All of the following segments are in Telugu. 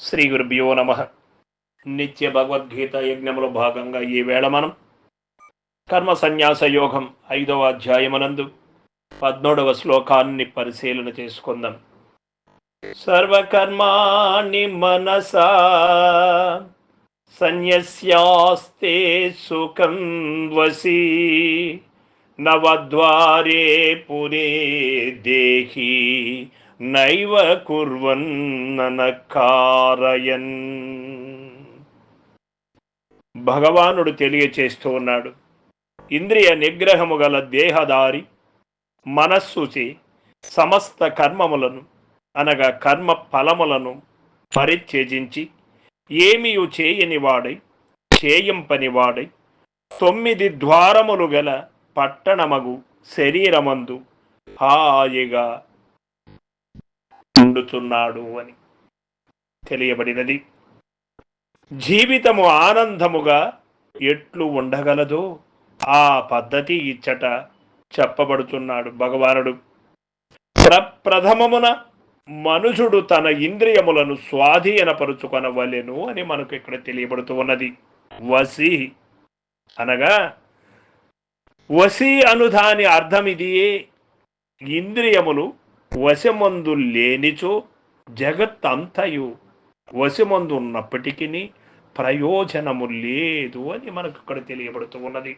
శ్రీ గురుభ్యో నమ. నిత్య భగవద్గీత యజ్ఞములో భాగంగా ఈ వేళ మనం కర్మ సన్యాస యోగం ఐదవ అధ్యాయమనందు పద్మూడవ శ్లోకాన్ని పరిశీలన చేసుకుందాం. సర్వకర్మాణి మనసా సన్యస్యాస్తే సుఖం వసి నవద్వారే పురే దేహి నైవ కుర్వన్ననకారయన్ భగవానుడు తెలియచేస్తూ ఉన్నాడు ఇంద్రియ నిగ్రహము గల దేహదారి మనస్సుచి సమస్త కర్మములను అనగా కర్మ ఫలములను పరిత్యజించి ఏమియు చేయని వాడై చేయింపని వాడై తొమ్మిది ద్వారములు గల పట్టణమగు శరీరమందు హాయిగా ఉండుతున్నాడు అని తెలియబడినది. జీవితము ఆనందముగా ఎట్లు ఉండగలదో ఆ పద్ధతి ఇచ్చట చెప్పబడుతున్నాడు భగవానుడు. ప్రప్రథమమున మనుషుడు తన ఇంద్రియములను స్వాధీనపరుచుకొనవలెను అని మనకు ఇక్కడ తెలియబడుతూ ఉన్నది. వసి అనగా వసి అనుదాని అర్థం ఇదియే ఇంద్రియములు వశమందు లేనిచో జగత్తంతయు. వశమందు ఉన్నప్పటికీ ప్రయోజనము లేదు అని మనకు ఇక్కడ తెలియబడుతూ ఉన్నది.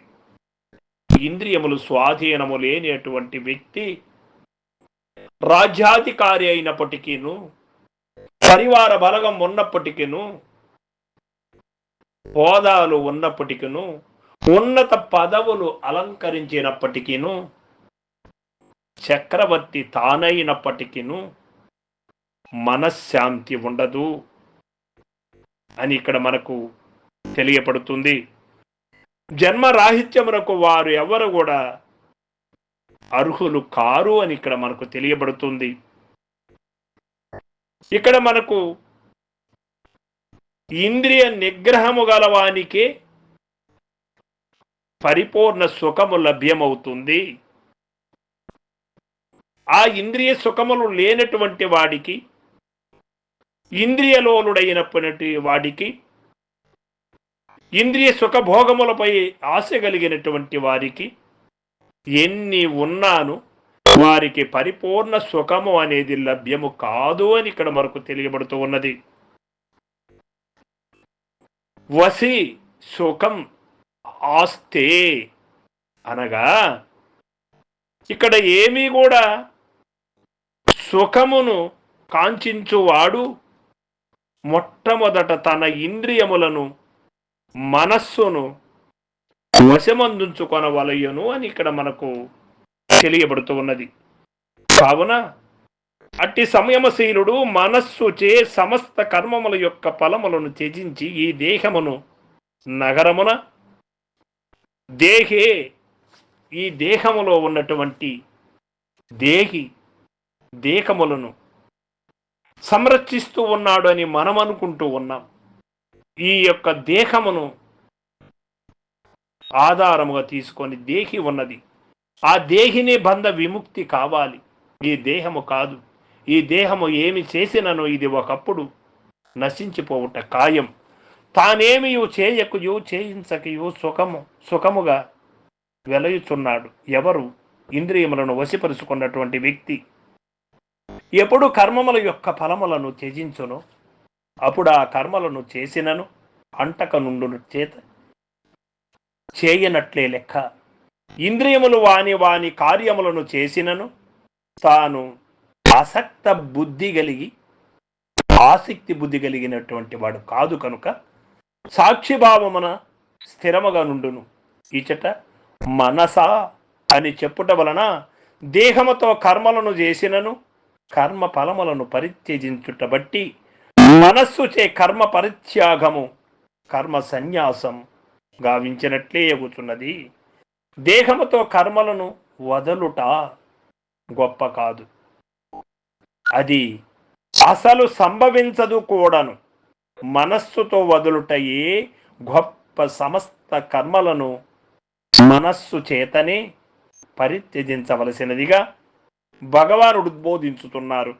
ఇంద్రియములు స్వాధీనము లేనిటువంటి వ్యక్తి రాజ్యాధికారి అయినప్పటికీను పరివార బలగం ఉన్నప్పటికీను హోదాలు ఉన్నప్పటికీను ఉన్నత పదవులు అలంకరించినప్పటికీను చక్రవర్తి తానైనప్పటికీను మనశ్శాంతి ఉండదు అని ఇక్కడ మనకు తెలియపడుతుంది. జన్మరాహిత్యమునకు వారు ఎవరు కూడా అర్హులు కారు అని ఇక్కడ మనకు తెలియబడుతుంది. ఇక్కడ మనకు ఇంద్రియ నిగ్రహము గలవానికే పరిపూర్ణ సుఖము లభ్యమవుతుంది. ఆ ఇంద్రియ సుఖములు లేనటువంటి వాడికి ఇంద్రియలోనుడైనటువంటి వాడికి ఇంద్రియ సుఖభోగములపై ఆశ కలిగినటువంటి వారికి ఎన్ని ఉన్నాను వారికి పరిపూర్ణ సుఖము అనేది లభ్యము కాదు అని ఇక్కడ మనకు తెలియబడుతూ ఉన్నది. వసి సుఖం ఆస్తే అనగా ఇక్కడ ఏమీ కూడా సుఖమును కాంచించువాడు. మొట్టమొదట తన ఇంద్రియములను మనస్సును వశమందుంచుకొనవలయను అని ఇక్కడ మనకు తెలియబడుతూ ఉన్నది కావున అట్టి సంయమశీలుడు మనస్సు చే సమస్త కర్మముల యొక్క ఫలములను త్యజించి ఈ దేహమును నగరమున దేహే ఈ దేహములో ఉన్నటువంటి దేహి దేహములను సంరక్షిస్తూ ఉన్నాడు అని మనం అనుకుంటూ ఉన్నాం. ఈ యొక్క దేహమును ఆధారముగా తీసుకొని దేహి ఉన్నది. ఆ దేహిని బంధ విముక్తి కావాలి. ఈ దేహము కాదు. ఈ దేహము ఏమి చేసినను ఇది ఒకప్పుడు నశించిపోవుట ఖాయం. తానేమియు చేయకయు చేయించకయు సుఖము సుఖముగా వెలయుచున్నాడు. ఎవరు? ఇంద్రియములను వశపరుచుకున్నటువంటి వ్యక్తి. ఎప్పుడు కర్మముల యొక్క ఫలములను త్యజించును అప్పుడు ఆ కర్మలను చేసినను అంటక నుండును చేత చేయనట్లే లెక్క. ఇంద్రియములు వాని వాని కార్యములను చేసినను తాను ఆసక్త బుద్ధి కలిగి ఆసక్తి బుద్ధి కలిగినటువంటి వాడు కాదు కనుక సాక్షిభావమున స్థిరముగా నుండును. ఇచట మనసా అని చెప్పుట వలన దేహముతో కర్మలను చేసినను కర్మ ఫలములను పరిత్యజించుట బట్టి మనస్సు చే కర్మ పరిత్యాగము కర్మ సన్యాసం గావించినట్లే ఎగుతున్నది. దేహముతో కర్మలను వదలుట గొప్ప కాదు. అది అసలు సంభవించదు కూడాను. మనస్సుతో వదులుటయే గొప్ప సమస్త కర్మలను మనస్సు చేతనే పరిత్యజించవలసినదిగా భగవానుడు బోధించుతున్నారు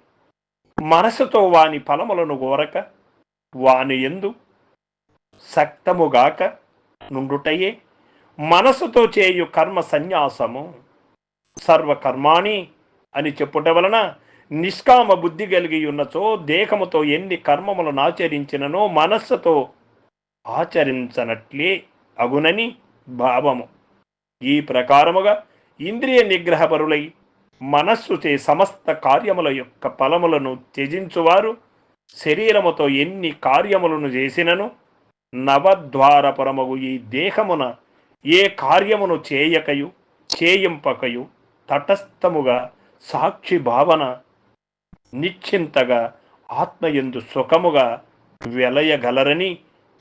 మనసుతో వాని ఫలములను కోరక వాని ఎందు సక్తముగాక నుండుటయే మనసుతో చేయు కర్మ సన్యాసము. సర్వకర్మాణి అని చెప్పుట వలన నిష్కామ బుద్ధి కలిగి ఉన్నచో దేహముతో ఎన్ని కర్మములను ఆచరించిననో మనస్సుతో ఆచరించనట్లే అగునని భావము. ఈ ప్రకారముగా ఇంద్రియ నిగ్రహపరులై మనస్సు చే సమస్త కార్యముల యొక్క ఫలములను త్యజించువారు. శరీరముతో ఎన్ని కార్యములను చేసినను నవద్వారపరమగు ఈ దేహమున ఏ కార్యమును చేయకయు చేయింపకయు తటస్థముగా సాక్షి భావన నిశ్చింతగా ఆత్మయందు సుఖముగా వెలయగలరని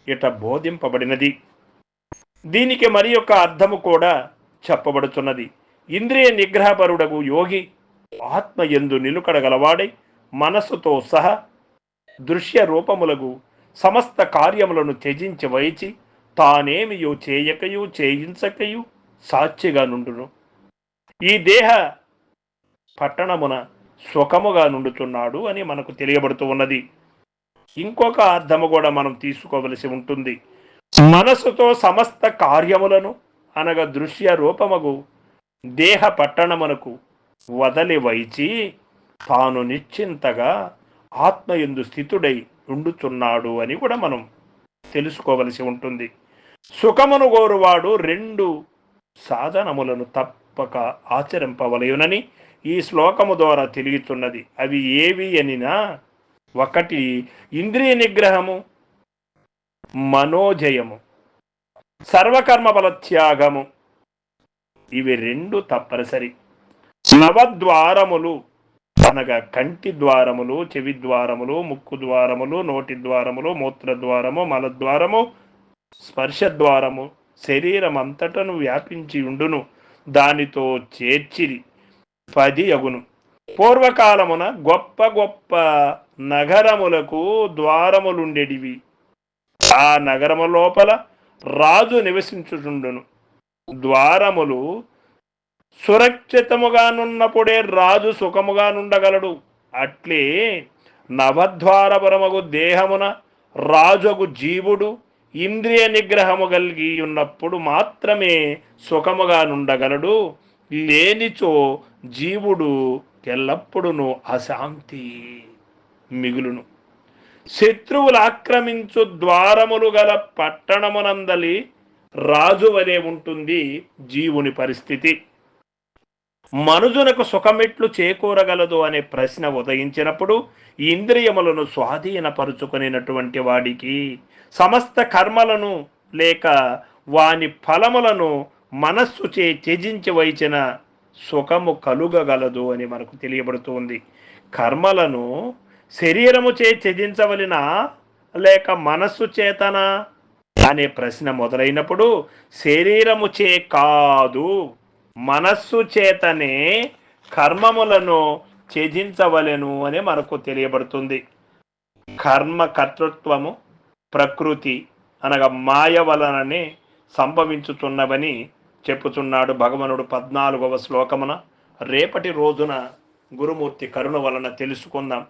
ఇట బోధింపబడినది. దీనికి మరి యొక్క అర్థము కూడా చెప్పబడుతున్నది ఇంద్రియ నిగ్రహపరుడగు యోగి ఆత్మ ఎందు నిలుకడగలవాడై మనస్సుతో సహా దృశ్య రూపములకు సమస్త కార్యములను త్యజించి వయచి తానేమియో చేయకయు చేయించకయు సాక్షిగా నుండును. ఈ దేహ పట్టణమున సుఖముగా నుండుతున్నాడు అని మనకు తెలియబడుతూ ఉన్నది. ఇంకొక అర్థము కూడా మనం తీసుకోవలసి ఉంటుంది. మనసుతో సమస్త కార్యములను అనగా దృశ్య రూపముగు దేహ పట్టణమునకు వదలి వైచి తాను నిశ్చింతగా ఆత్మయందు స్థితుడై ఉండుచున్నాడు అని కూడా మనం తెలుసుకోవలసి ఉంటుంది. సుఖమును కోరువాడు రెండు సాధనములను తప్పక ఆచరింపవలయునని ఈ శ్లోకము ద్వారా తెలియచున్నది. అవి ఏవి అనినా ఒకటి ఇంద్రియ నిగ్రహము మనోజయము సర్వకర్మ త్యాగము ఇవి రెండు తప్పనిసరి. నవద్వారములు అనగా కంటి ద్వారములు చెవి ద్వారములు ముక్కు ద్వారములు నోటి ద్వారములు మూత్ర ద్వారము మలద్వారము స్పర్శ ద్వారము శరీరం అంతటను వ్యాపించి ఉండును. దానితో చేర్చిరి పది అగును పూర్వకాలమున గొప్ప గొప్ప నగరములకు ద్వారములుండెడివి. ఆ నగరము లోపల రాజు నివసించుచుండును. ద్వారములు సురక్షితముగానున్నప్పుడే రాజు సుఖముగానుండగలడు. అట్లే నవద్వారపరమగు దేహమున రాజుగు జీవుడు ఇంద్రియ నిగ్రహము కలిగి ఉన్నప్పుడు మాత్రమే సుఖముగానుండగలడు. లేనిచో జీవుడు ఎల్లప్పుడూ అశాంతి మిగులును. శత్రువులు ఆక్రమించు ద్వారములు గల పట్టణమునందలి రాజు వలె ఉంటుంది జీవుని పరిస్థితి. మనుజునకు సుఖమెట్లు చేకూరగలదు అనే ప్రశ్న ఉదయించినప్పుడు ఇంద్రియములను స్వాధీనపరుచుకునేటువంటి వాడికి సమస్త కర్మలను లేక వాని ఫలములను మనస్సు చే త్యజించి వైచిన సుఖము కలుగగలదు అని మనకు తెలియబడుతుంది. కర్మలను శరీరము చే త్యజించవలన లేక మనస్సు చేతనా? అనే ప్రశ్న మొదలైనప్పుడు శరీరము చే కాదు మనస్సు చేతనే కర్మములను త్యజించవలెను అని మనకు తెలియబడుతుంది. కర్మ కర్తృత్వము ప్రకృతి అనగా మాయ వలననే సంభవించుతున్నవని చెప్పుచున్నాడు భగవనుడు పద్నాలుగవ శ్లోకమున. రేపటి రోజున గురుమూర్తి కరుణ వలన తెలుసుకుందాం.